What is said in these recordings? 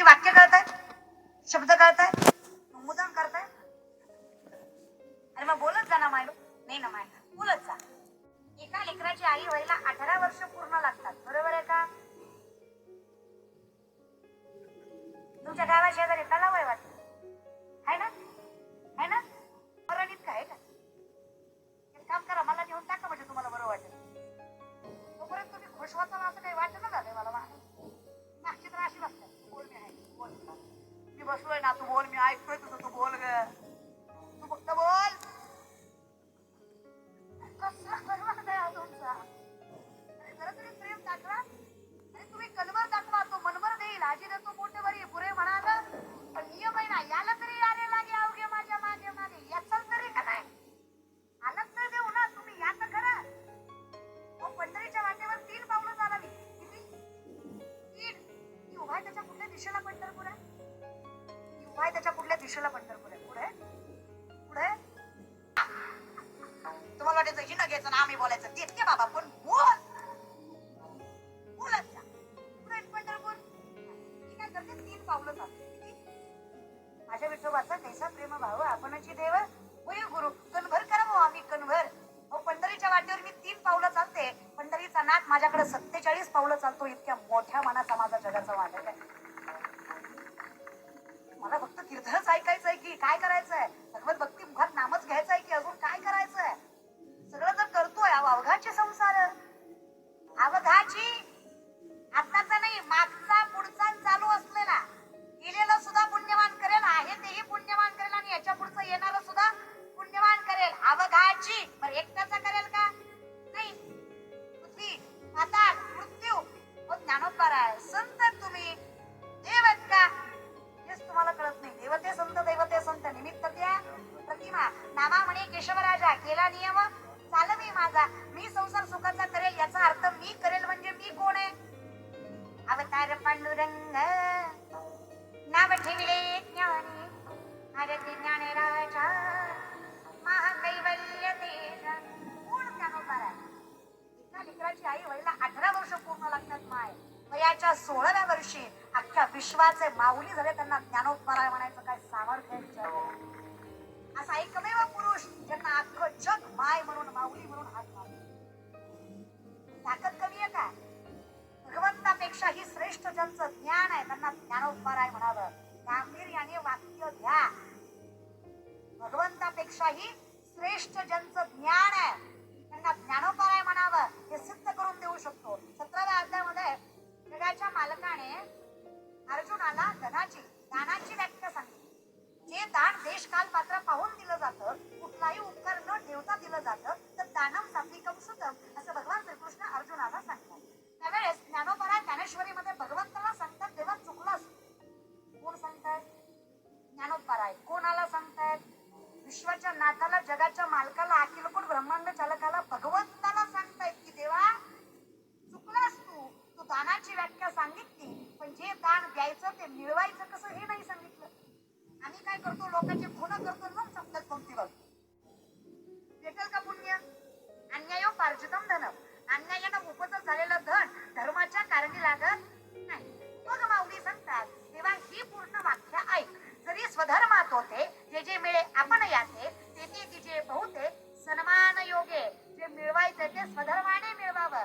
माझी वाक्य कळताय? शब्द कळताय? मुद्दाम करताय? अरे मग बोलत जा ना मायलो नाही ना माय बोलत जा. एका लेकराची आई व्हायला अठरा वर्ष पूर्ण लागतात. बरोबर आहे का? तुमच्या गावा शेजारी तलाव आहे वाटत. आहे ना? आहे ना? मरणीत काय आहे का? एक काम करा मला घेऊन टाका म्हणजे तुम्हाला बरं वाटेल. तोपर्यंत तुम्ही खुश होता असं काही वाटत मी बसलोय ना तू बोल मी ऐकतोय तुझं बोलायचं वाटायचं हिनं घ्यायचं आम्ही बोलायचं. देते बाबा पण बोल. बोलत जा. पंढरपूर. काय करते तीन पावलं चालते माझ्या विठोबाचा कैसा प्रेम भाव आपणची देव. होय गुरु कणभर करावं आम्ही कणभर. हो पंढरीच्या वाटेवर मी तीन पावलं चालते. पंढरीचा नाक माझ्याकडे सत्तेचाळीस पावलं चालतो. इतक्या मोठ्या मनाचा माझा जगाचा वाटत आहे. मला फक्त तीर्थच ऐकायचंय की काय करायचंय? भगवत भक्ती मुखात नामच घ्यायचंय की अजून? अवघाची. आताचा नाही मागचा पुढचा चालू असलेला. गेलेलं सुद्धा पुण्यवान करेल आहे तेही पुण्यवान करेल आणि याच्या पुढचं येणार सुद्धा पुण्यवान करेल. अवघाची. बरं एकट्याचा करेल का? नाही. पृथ्वी पाताळ मृत्यू. हो ज्ञानोद्वार आहे संत तुम्ही. देवत का? हेच तुम्हाला कळत नाही. देवते संत दैवते संत. निमित्त त्या प्रतिमा. नामा म्हणे केशवराजा. केला नियम? पांडुरंग नाव ठेविले ज्ञानी भारती ज्ञानेराजा महाकैवल्य तेज कोण ज्ञानोबार आहे एका लेकराची आई व्हायला अठरा वर्ष पूर्ण लागतात माय. वयाच्या सोळाव्या वर्षी अख्ख्या विश्वाचे माऊली झाले त्यांना ज्ञानोद्वार म्हणायचं काय सामर्थ्य असा एकमेव पुरुष ज्यांना अख्खं जग माय म्हणून माऊली म्हणून हात मारतो ताकद कमी श्रेष्ठ ज्यांचं ज्ञान आहे त्यांना ज्ञानोद्वार आहे म्हणावं. गांभीर्याने वाक्य घ्या भगवंतापेक्षाही श्रेष्ठ ज्यांचं ज्ञान आहे त्यांना ज्ञानोद्वार आहे म्हणावं. हे सिद्ध करून देऊ शकतो. सतराव्या अध्यामध्ये जगाच्या मालकाने अर्जुनाला धनाची दानाची व्याख्या सांगितली. जे दान देश काल पात्र पाहून दिलं जातं कुठलाही उपकार न ठेवता दिलं जातं तर दानम सात्विकम सुतम असं भगवान श्रीकृष्ण अर्जुनाला सांगतात. त्यावेळेस ज्ञानेश्वरीमध्ये भगवंताला सांगतात तेव्हा चुकलास कोण सांगतायत? ज्ञानोपाराय कोणाला सांगतायत? विश्वाच्या नाथाला जगाच्या मालकाला अखिलकोट ब्रह्मांड चालकाला भगवंताला सांगतायत की देवा चुकलास तू. तू दानाची व्याख्या सांगितली पण जे दान द्यायचं ते मिळवायचं कसं हे नाही सांगितलं. आम्ही काय करतो? लोकांचे खून करतो मग सांगतात पंक्ती बघतो भेटेल का पुण्य? अन्यायोपार्जितम धनम. अन्यायानं उपजत झालेलं धन धर्माच्या कारणी लागत नाही. मग माऊली सांगतात तेव्हा ही पूर्ण व्याख्या ऐक. जरी स्वधर्मात होते जे जे मिळे आपण याचे ते ते तिचे बहुते सन्मान योगे जे मिळवायचे ते स्वधर्माने मिळवावं.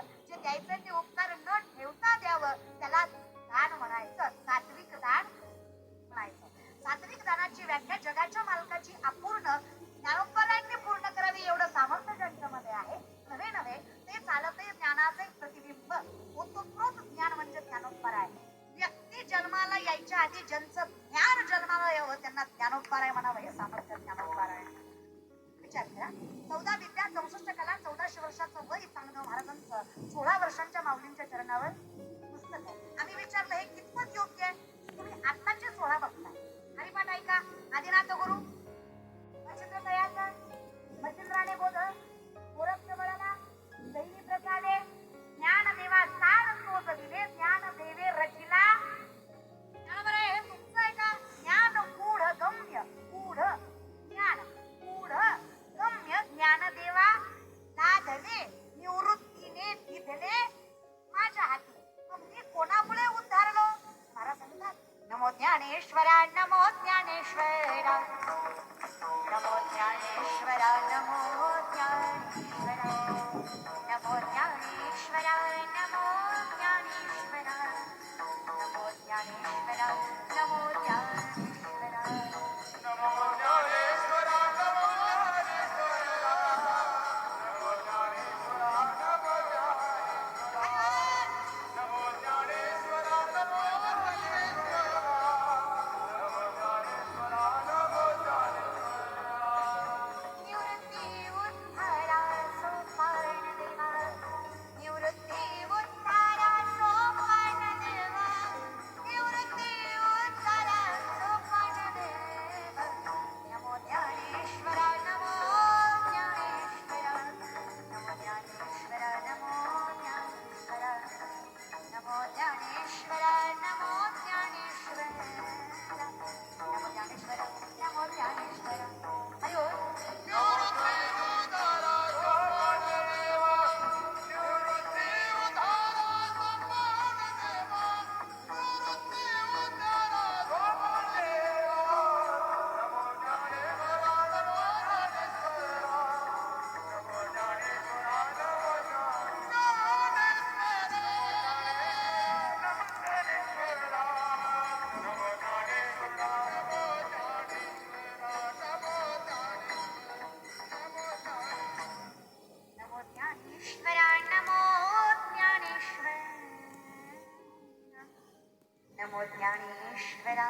नमो ज्ञानेश्वरा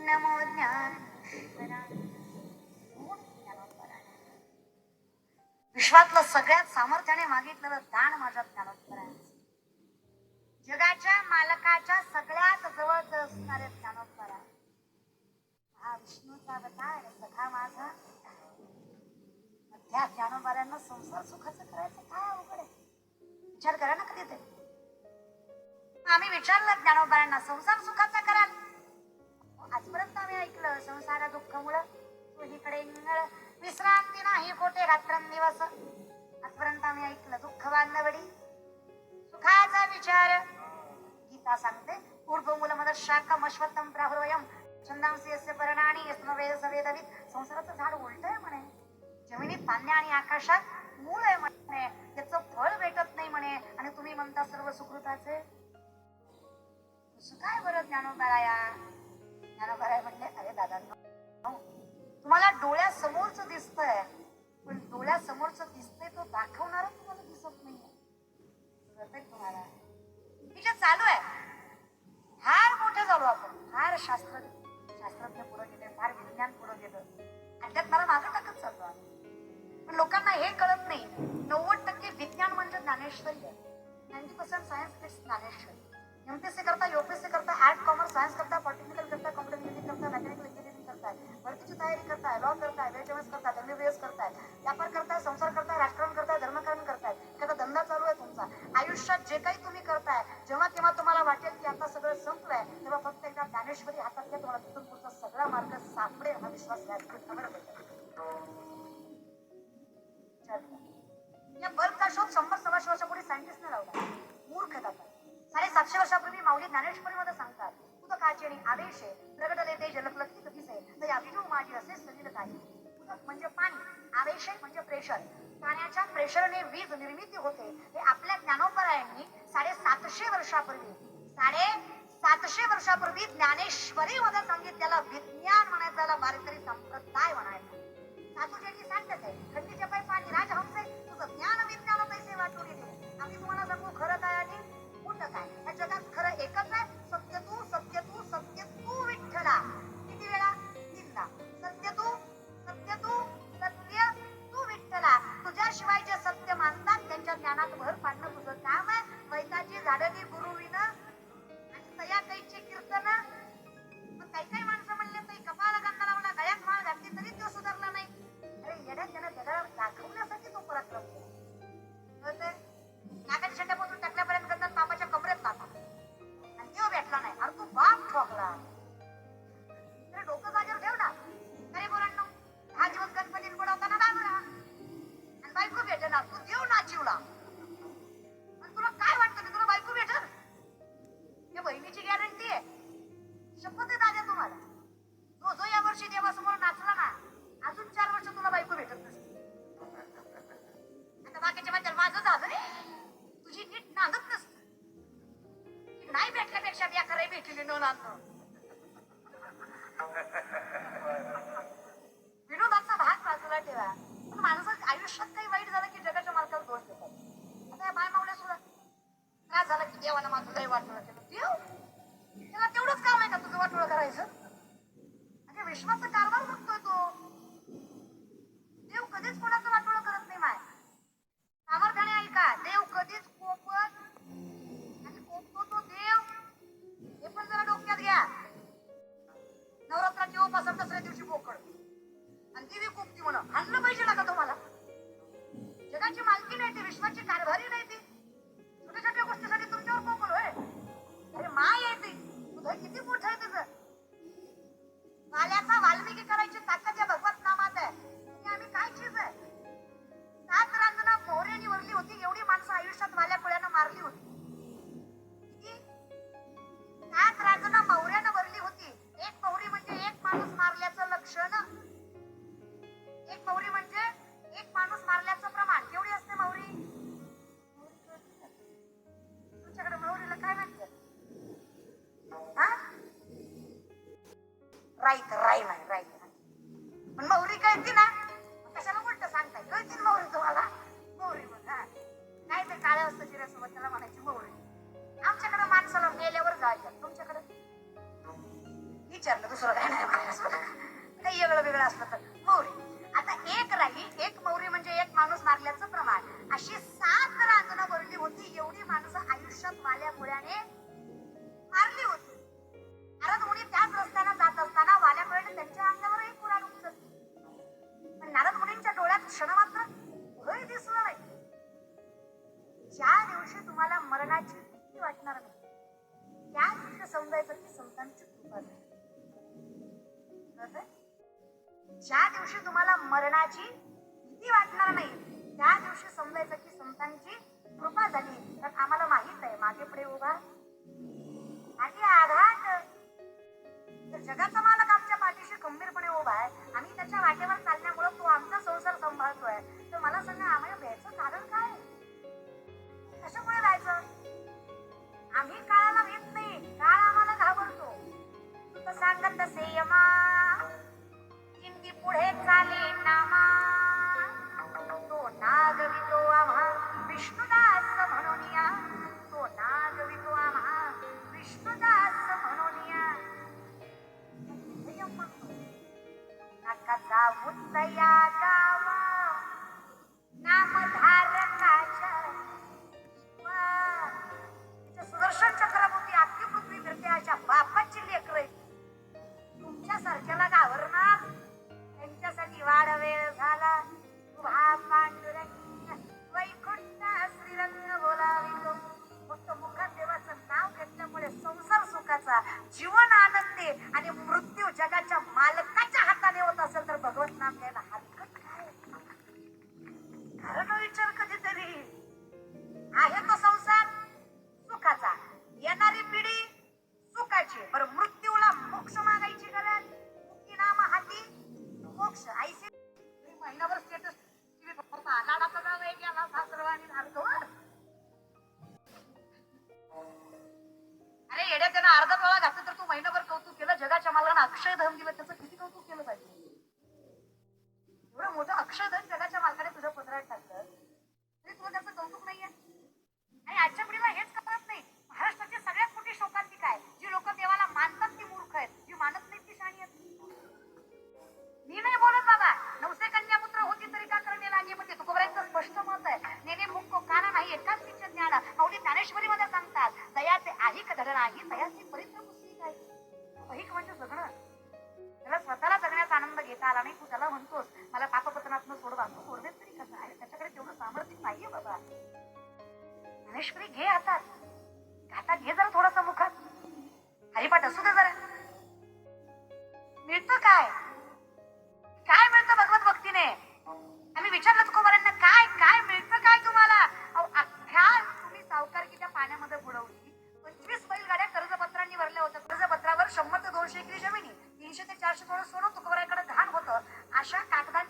नमो ज्ञानेश्वराय विश्वातलं सगळ्यात सामर्थ्याने मागितलेलं दान माझ्या ज्ञानोत्तरांचं जगाच्या मालकाच्या सगळ्यात जवळच असणारे आहे हा विष्णूचा अवतार सखा माझा. त्या ज्ञानोबाऱ्यांना संसार सुखाचं करायचं काय अवघड आहे? विचार करा ना कधी ते. आम्ही विचारलं ज्ञानोबांना संसार सुखाचा कराल. आजपर्यंत आम्ही ऐकलं संसार दुःख मुळ तुझीकडे इंगळ विश्रांती नाही कोठे रात्रंदिवस. आजपर्यंत आम्ही ऐकलं दुःख बांधवडी सुखाचा विचार. गीता सांगते ऊर्ध्व मूल मद शाखा अश्वत्थम प्राहुर्वयम छंदांसी यस्य पर्णानी यस्मवेद सवेदवित संसाराचं झाड उलट आहे म्हणे. जमिनीत धान्य आणि आकाशात मूळ आहे म्हणे. त्याचं फळ भेटत नाही म्हणे. आणि तुम्ही म्हणता सर्व सुकृताचे. काय बरं ज्ञानोबाराया? ज्ञानोबाराय म्हणले अरे दादा तुम्हाला डोळ्यासमोरच दिसतंय पण डोळ्यासमोरच दिसतंय तो दाखवणारा तुम्हाला दिसत नाहीये. प्रत्येक तुम्हाला. हे जे चालू आहे. फार मोठे झालो आपण. फार शास्त्र शास्त्रज्ञ पुढे गेले फार विज्ञान पुढे गेलं. अध्यात्माला मागं टाकत चाललो आहे पण लोकांना हे कळत नाही. नव्वद टक्के विज्ञान म्हणजे ज्ञानेश्वरी आहे. Ninety percent science it's Dnyaneshwari. MPSC करता यूपीएससी करता आर्ट कॉमर्स सायन्स करता पॉलिटिकल करता कॉम्प्युटर इंजिनिअरिंग करता मेकॅनिकल इंजिनिअरिंग करताय भरतीची तयारी करताय लॉ करताय वेजमेस करताय एमबीबीएस करताय व्यापार करताय संसार करताय राजकारण करताय धर्मकारण करताय. एखादा धंदा चालू आहे तुमचा. आयुष्यात जे काही तुम्ही करताय जेव्हा केव्हा तुम्हाला वाटेल की आता सगळं संपलंय तेव्हा फक्त एकदा ज्ञानेश्वरी हातात घ्या तुम्हाला तिथून पुढचा सगळा मार्ग सापडेल हा विश्वास व्यासपीठ खबर या बल्बचा शोध शंभर सव्वाशे वर्षापूर्वी सायंटिस्टने लावला. मूर्ख दादा साडे सातशे वर्षापूर्वी माऊली ज्ञानेश्वरीमध्ये सांगतात उदक काचेणी आवेश प्रगटले ते जलकलकी कधीसे तर या विजू माझी असे सलील काही म्हणजे पाणी आवेश म्हणजे प्रेशर. पाण्याच्या प्रेशरने वीज निर्मिती होते. हे आपल्या ज्ञानोपरायांनी साडे सातशे वर्षापूर्वी साडे सातशे वर्षापूर्वी ज्ञानेश्वरी मध्ये सांगितलेला विज्ञान म्हणायचं त्याला वारकरी संप्रदाय म्हणायचं. साधूजेची सांगत आहे खंडीचे पै पाणी राजहंसे तुझं ज्ञान विज्ञान पैसे वाटून येते आम्ही तुम्हाला सांगू खरं काय काय या जगात खरं एकच खरं 잠깐 잠깐 राई राईम आहे राईट पण मौरी कळती ना? कशाला उलट सांगताय? कळती मौरी तुम्हाला? मौरी मग हा काय ते काळ्या असतं जिऱ्यासोबत त्याला म्हणायची मौरी. आमच्याकडे माणसाला मेल्यावर जायचं तुमच्याकडे? विचारलं दुसरं काय नाही म्हणायचं. काही वेगळं वेगळं असलं तर. मौरी. आता एक राही एक मौरी म्हणजे एक माणूस मारल्याचं प्रमाण. अशी सात रांजणं भरली होती. एवढी माणसं आयुष्यात माल्या मुळ्याने ज्या तुम्हाला मरणाची भीती वाटणार नाही. त्या दिवशी समजायचं की संतांची कृपा झाली ज्या दिवशी तुम्हाला मरणाची भीती वाटणार नाही त्या दिवशी समजायचं की संतांची कृपा झाली. तर आम्हाला माहीत आहे मागे पुढे उभा आणि आघात. तर जगाचा मालक आमच्या पाठीशी खंबीरपणे उभा आहे. आम्ही त्याच्या वाटेवर चालण्यामुळे तो आमचा संसार सांभाळतोय. तर मला सांगा आम्ही आम्ही काळाला भेट नाही काळ आम्हाला घाबरतो. तू सांगत तसे यमा जिंदगी पुढे चाले नामा तो नाग Do you want अक्षरधाम मालकानं त्याचं येता आला नाही तू त्याला म्हणतोस मला पापपतनातनं सोडवा तू सोडवेत तरी कसं? आहे त्याच्याकडे तेवढं सामर्थ्य नाहीये बाबा. ज्ञानेश्वरी घे आता घाता घे जरा थोडस मुखात हरिपाठ असू दे जरा. मिळतं काय? काय मिळतं भगवत भक्तीने? आम्ही विचारलं कुमारांना काय काय मिळतं काय तुम्हाला? अख्ख्या तुम्ही सावकारकीच्या पाण्यामध्ये बुडवली. पंचवीस बैलगाड्या कर्जपत्रांनी भरल्या होत्या. कर्जपत्रावर शंभर ते दोनशे एकरी जमिनी तीनशे ते चारशे थोडं सोनं तुकोबाराकडे ভাষা কাকবান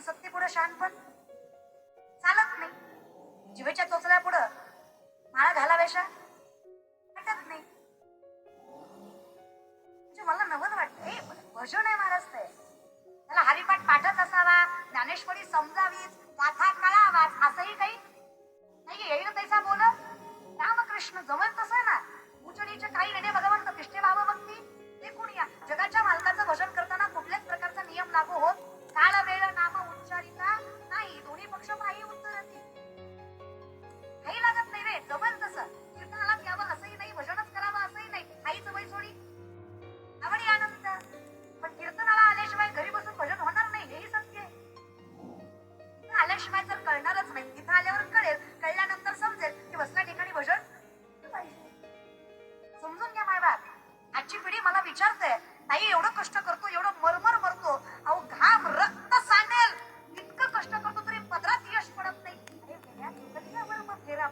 पण सत्ते पुढे चालत नाही. जिवेच्या चोचल्या पुढं माळा घालाव्याशा वाटत नाही. म्हणजे मला नवल वाटत. भजन आहे महाराज ते. त्याला हरिपाठ पाठत असावा ज्ञानेश्वरी समजावीच गाथा कळावाच असंही काही नाही येईल तैसा बोल? रामकृष्ण जवळ तसं ना उचडीचे काही नेणे भगवंत तिष्ठे बाबा भक्ती. ते कोणी या? जगाच्या मालकाचं भजन करताना कुठल्याच प्रकारचा नियम लागू होत? काळ वेळ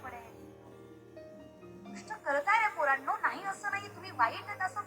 कपडे कष्ट करताय पोरांनो? नाही असं नाही. तुम्ही वाईट आहेत असं